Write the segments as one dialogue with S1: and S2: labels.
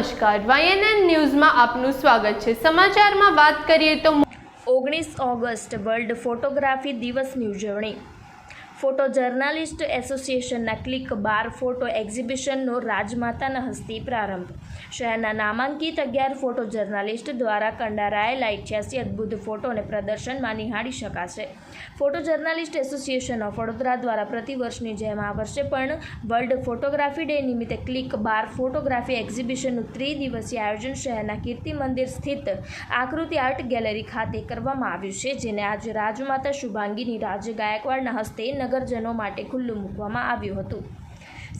S1: નમસ્કાર. વાયએનએન ન્યૂઝમાં આપનું સ્વાગત છે. સમાચારમાં વાત કરીએ તો
S2: ઓગણીસ ઓગસ્ટ વર્લ્ડ ફોટોગ્રાફી દિવસની ઉજવણી. ફોટો જર્નાલિસ્ટ એસોસિએશનના ક્લિક બાર ફોટો એક્ઝિબિશનનો રાજમાતાના હસ્તે પ્રારંભ. શહેરના નામાંકિત અગિયાર ફોટો જર્નાલિસ્ટ દ્વારા કંડારાયેલા ઇઠ્યાસી અદ્ભુત ફોટોને પ્રદર્શનમાં નિહાળી શકાશે. Photo journalist association of Vadodara દ્વારા પ્રતિવર્ષની જેમ આ વર્ષે પણ વર્લ્ડ ફોટોગ્રાફી ડે નિમિત્તે ક્લિક બાર ફોટોગ્રાફી એક્ઝિબિશનનું ત્રિદિવસીય આયોજન શહેરના કીર્તિ મંદિર સ્થિત આકૃતિ આર્ટ ગેલેરી ખાતે કરવામાં આવ્યું છે, જેને આજે રાજમાતા શુભાંગીની રાજ ગાયકવાડના હસ્તે નગરજનો માટે ખુલ્લું મૂકવામાં આવ્યું હતું.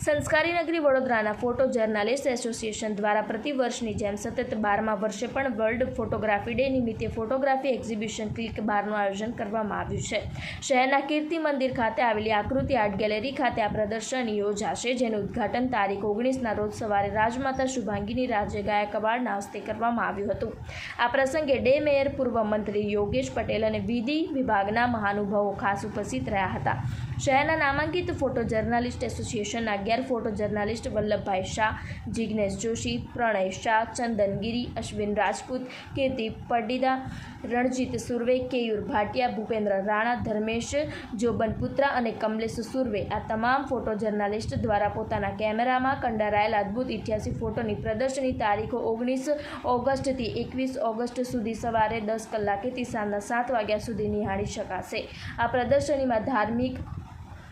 S2: સંસ્કારી નગરી વડોદરાના ફોટો જર્નાલિસ્ટ એસોસિએશન દ્વારા પ્રતિવર્ષની જેમ સતત બારમા વર્ષે પણ વર્લ્ડ ફોટોગ્રાફી ડે નિમિત્તે ફોટોગ્રાફી એક્ઝિબિશન ક્લિક બારનું આયોજન કરવામાં આવ્યું છે. શહેરના કીર્તિ મંદિર ખાતે આવેલી આકૃતિ આર્ટ ગેલેરી ખાતે આ પ્રદર્શન યોજાશે, જેનું ઉદ્ઘાટન તારીખ ઓગણીસના રોજ સવારે રાજમાતા શુભાંગીની રાજ્ય ગાયકવાડના હસ્તે કરવામાં આવ્યું હતું. આ પ્રસંગે ડે મેયર, પૂર્વ મંત્રી યોગેશ પટેલ અને વિધિ વિભાગના મહાનુભાવો ખાસ ઉપસ્થિત રહ્યા હતા. શહેરના નામાંકિત ફોટો જર્નાલિસ્ટ એસોસિએશનના અગિયાર photo journalist Vallabhbhai Shah, Jignesh Joshi, Pranay Shah Chandan Giri Ashwin Rajput Kirti Padida, Ranjit Surve, Keyur Bhatia, Bhupendra Rana, Dharmesh Jobanputra અને કમલેશ સુર્વે આ તમામ ફોટો જર્નાલિસ્ટ દ્વારા પોતાના કેમેરામાં કંડારાયેલા અદ્ભુત ઇઠ્યાસી ફોટોની પ્રદર્શની તારીખો ઓગણીસ ઓગસ્ટથી એકવીસ ઓગસ્ટ સુધી સવારે દસ કલાકેથી સાંજના સાત વાગ્યા સુધી નિહાળી શકાશે. આ પ્રદર્શનીમાં ધાર્મિક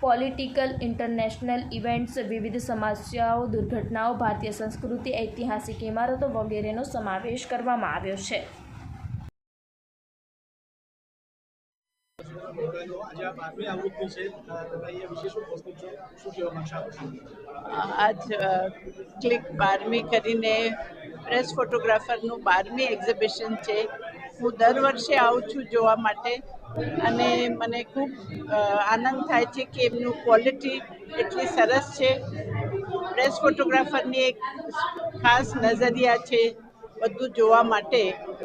S2: પોલિટિકલ ઇન્ટરનેશનલ ઇવેન્ટ્સ, વિવિધ સમસ્યાઓ, દુર્ઘટનાઓ, ભારતીય સંસ્કૃતિ, ઐતિહાસિક ઇમારતો વગેરેનો સમાવેશ કરવામાં આવ્યો છે.
S3: આજે
S4: ક્લિક બારમી કરીને પ્રેસ ફોટોગ્રાફરનું બારમી એક્ઝિબિશન છે. હું દર વર્ષે આવું છું જોવા માટે. અને મને ખૂબ આનંદ થાય છે કે એમનું ક્વોલિટી એટલી સરસ છે. પ્રેસ ફોટોગ્રાફરની એક ખાસ નજરિયા છે બધું જોવા માટે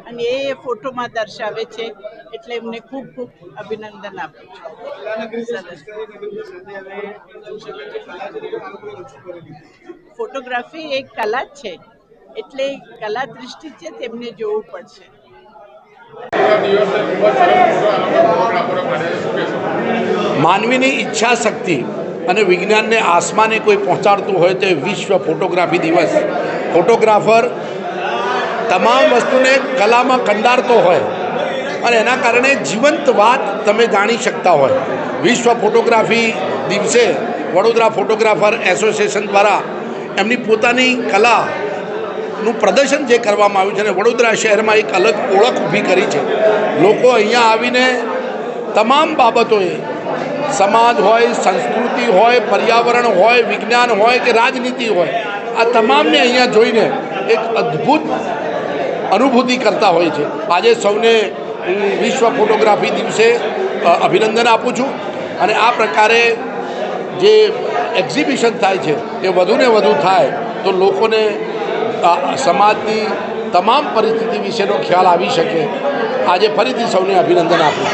S4: અને એ ફોટોમાં દર્શાવે છે એટલે એમને ખૂબ ખૂબ અભિનંદન આપું છું. ફોટોગ્રાફી એક કલા જ છે. એટલે કલા દૃષ્ટિ છે તેમને જોવું પડશે.
S5: માનવીની ઈચ્છા શક્તિ અને વિજ્ઞાનને આસમાને કોઈ પહોંચાડતું હોય તો વિશ્વ ફોટોગ્રાફી દિવસ. ફોટોગ્રાફર તમામ વસ્તુને કલામાં કંડારતો હોય અને એના કારણે જીવંત વાત તમે જાણી શકતા હોય. વિશ્વ ફોટોગ્રાફી દિવસે વડોદરા ફોટોગ્રાફર એસોસિએશન દ્વારા એમની પોતાની કલાનું પ્રદર્શન જે કરવામાં આવ્યું છે અને વડોદરા શહેરમાં એક અલગ ઓળખ ઊભી કરી છે. લોકો અહીંયા આવીને તમામ બાબતોએ, સમાજ હોય, સંસ્કૃતિ હોય, પર્યાવરણ હોય, વિજ્ઞાન હોય કે રાજનીતિ હોય, આ તમામને અહીંયા જોઈને એક અદ્ભુત અનુભૂતિ કરતા હોય છે. આજે સૌને વિશ્વ ફોટોગ્રાફી દિવસે અભિનંદન આપું છું અને આ પ્રકારે જે એક્ઝિબિશન થાય છે, એ વધુને વધુ થાય તો લોકોને સમાજની તમામ પરિસ્થિતિ વિશેનો ખ્યાલ આવી શકે. આજે ફરીથી સૌને અભિનંદન આપું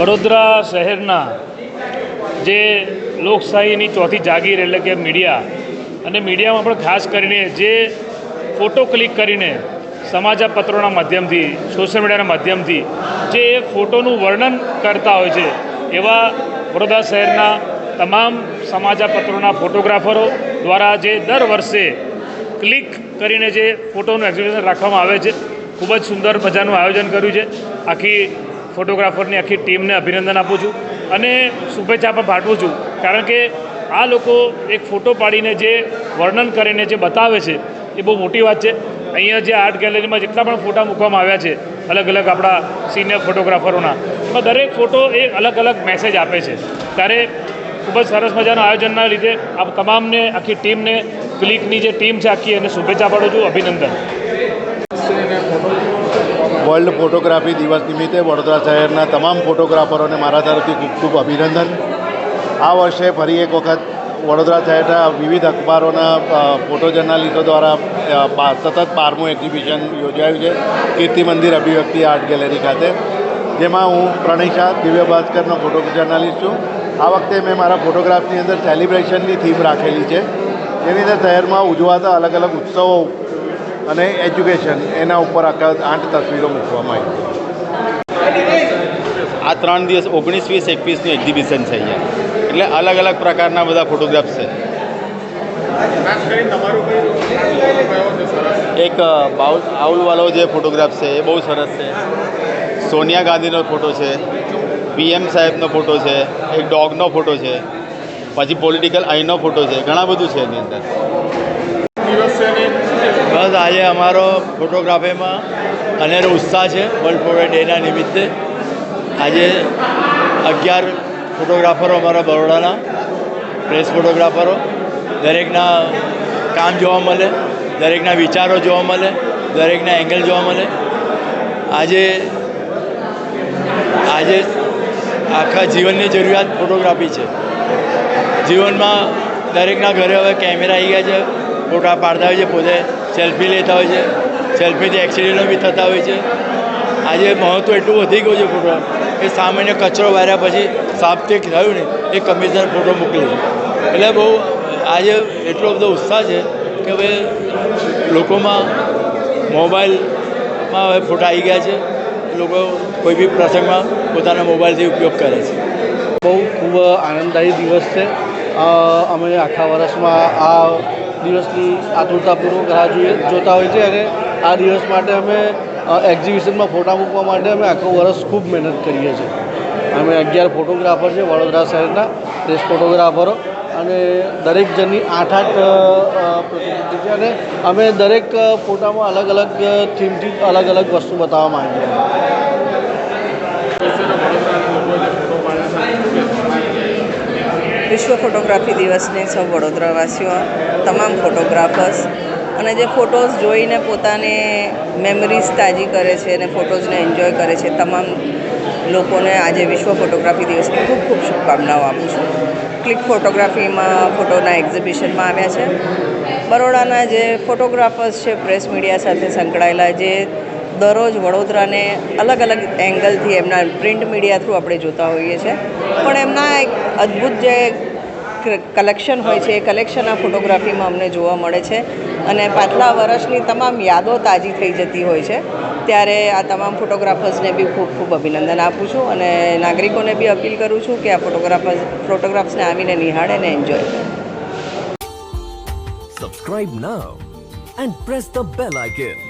S6: વડોદરા શહેરના જે લોકશાહીની ચોથી જાગીર એટલે કે મીડિયા અને મીડિયામાં પણ ખાસ કરીને જે ફોટો ક્લિક કરીને સમાચાર પત્રોના માધ્યમથી, સોશિયલ મીડિયાના માધ્યમથી જે એ ફોટોનું વર્ણન કરતા હોય છે, એવા વડોદરા શહેરના તમામ સમાચારપત્રોના ફોટોગ્રાફરો દ્વારા જે દર વર્ષે ક્લિક કરીને જે ફોટોનું એક્ઝિબિશન રાખવામાં આવે છે, ખૂબ જ સુંદર મજાનું આયોજન કર્યું છે. આખી ફોટોગ્રાફરની આખી ટીમને અભિનંદન આપું છું અને શુભેચ્છા પણ પાઠવું છું. કારણ કે આ લોકો એક ફોટો પાડીને જે વર્ણન કરીને જે બતાવે છે, એ બહુ મોટી વાત છે. અહીંયા જે આર્ટ ગેલેરીમાં જેટલા પણ ફોટા મૂકવામાં આવ્યા છે, અલગ અલગ આપણા સિનિયર ફોટોગ્રાફરોના, એમાં દરેક ફોટો એ અલગ અલગ મેસેજ આપે છે. ત્યારે ખૂબ જ સરસ મજાના આયોજનના લીધે આ તમામને, આખી ટીમને, ક્લિકની જે ટીમ છે આખી, એને શુભેચ્છા પાડું છું, અભિનંદન.
S7: વર્લ્ડ ફોટોગ્રાફી દિવસ નિમિત્તે વડોદરા શહેરના તમામ ફોટોગ્રાફરોને મારા તરફથી ખૂબ ખૂબ અભિનંદન. આ વર્ષે ફરી એક વખત વડોદરા શહેરના વિવિધ અખબારોના ફોટો જર્નાલિસ્ટો દ્વારા સતત બારમું એક્ઝિબિશન યોજાયું છે, કીર્તિ મંદિર અભિવ્યક્તિ આર્ટ ગેલેરી ખાતે, જેમાં હું પ્રણય શાહ દિવ્ય ભાસ્કરનો ફોટો જર્નાલિસ્ટ છું. આ વખતે મેં મારા ફોટોગ્રાફની અંદર સેલિબ્રેશનની થીમ રાખેલી છે. જેની અંદર શહેરમાં ઉજવાતા અલગ અલગ ઉત્સવો અને એજ્યુકેશન એના ઉપર આખા આઠ તસવીરો મૂકવામાં આવી
S8: આ ત્રણ દિવસ ઓગણીસ વીસ એકવીસનું એક્ઝિબિશન છે અહીંયા. એટલે અલગ અલગ પ્રકારના બધા ફોટોગ્રાફ્સ છે. એક બાઉલ આઉલવાલો જે ફોટોગ્રાફ છે એ બહુ સરસ છે. સોનિયા ગાંધીનો ફોટો છે. પીએમ સાહેબનો ફોટો છે, એક ડોગનો ફોટો છે, પછી પોલિટિકલ આઈનો ફોટો છે, ઘણા બધું છે એની અંદર.
S9: બસ આજે અમારો ફોટોગ્રાફીમાં અનેરો ઉત્સાહ છે, વર્લ્ડ ફોટો ડેના નિમિત્તે. આજે અગિયાર ફોટોગ્રાફરો અમારા બરોડાના, પ્રેસ ફોટોગ્રાફરો, દરેકના કામ જોવા મળે, દરેકના વિચારો જોવા મળે, દરેકના એંગલ જોવા મળે. આજે આજે આખા જીવનની જરૂરિયાત ફોટોગ્રાફી છે. જીવનમાં દરેકના ઘરે હવે કેમેરા આવી ગયા છે, ફોટા પાડતા હોય છે, પોતે સેલ્ફી લેતા હોય છે સેલ્ફીથી એક્સિડન્ટો બી થતા હોય છે. આજે મહત્ત્વ એટલું વધી ગયું છે ફોટો એ સામાન્ય કચરો વાર્યા પછી સાપ્તિક થયું ને એ કમિશનર ફોટો મોકલી એટલે બહુ આજે એટલો બધો ઉત્સાહ છે કે હવે લોકોમાં મોબાઈલમાં હવે ફોટા આવી ગયા છે. લોકો કોઈ બી પ્રસંગમાં પોતાના મોબાઈલથી ઉપયોગ કરે છે.
S10: બહુ ખૂબ આનંદદાયી દિવસ છે. અમે આખા વર્ષમાં આ દિવસની આતુરતાપૂર્વક રાહ જોઈએ, જોતા હોય છે અને આ દિવસ માટે અમે એક્ઝિબિશનમાં ફોટા મૂકવા માટે અમે આખું વર્ષ ખૂબ મહેનત કરીએ છીએ. અમે અગિયાર ફોટોગ્રાફર છે વડોદરા શહેરના પ્રેસ ફોટોગ્રાફરો અને દરેક જણની આઠ આઠ પ્રતિનિધિ છે અને અમે દરેક ફોટામાં અલગ અલગ થીમથી અલગ અલગ વસ્તુ બતાવવા માંગીએ છીએ.
S11: વિશ્વ ફોટોગ્રાફી દિવસની સૌ વડોદરાવાસીઓ, તમામ ફોટોગ્રાફર્સ, અને જે ફોટોઝ જોઈને પોતાને મેમરીઝ તાજી કરે છે અને ફોટોઝને એન્જોય કરે છે, તમામ લોકોને આજે વિશ્વ ફોટોગ્રાફી દિવસની ખૂબ ખૂબ શુભકામનાઓ આપું છું. ક્લિક ફોટોગ્રાફીમાં ફોટોના એક્ઝિબિશનમાં આવ્યા છે. બરોડાના જે ફોટોગ્રાફર્સ છે પ્રેસ મીડિયા સાથે સંકળાયેલા, જે દરરોજ વડોદરાને અલગ અલગ એંગલથી એમના પ્રિન્ટ મીડિયા થ્રુ આપણે જોતા હોઈએ છીએ. પણ એમના એક અદ્ભુત જે કલેક્શન હોય છે, એ કલેક્શન આ ફોટોગ્રાફીમાં અમને જોવા મળે છે. અને પાછલા વર્ષની તમામ યાદો તાજી થઈ જતી હોય છે. ત્યારે આ તમામ ફોટોગ્રાફર્સને બી ખૂબ ખૂબ અભિનંદન આપું છું અને નાગરિકોને બી અપીલ કરું છું કે આ ફોટોગ્રાફર્સ ફોટોગ્રાફ્સને આવીને નિહાળે ને એન્જોય કરે
S12: Subscribe and and press the bell icon.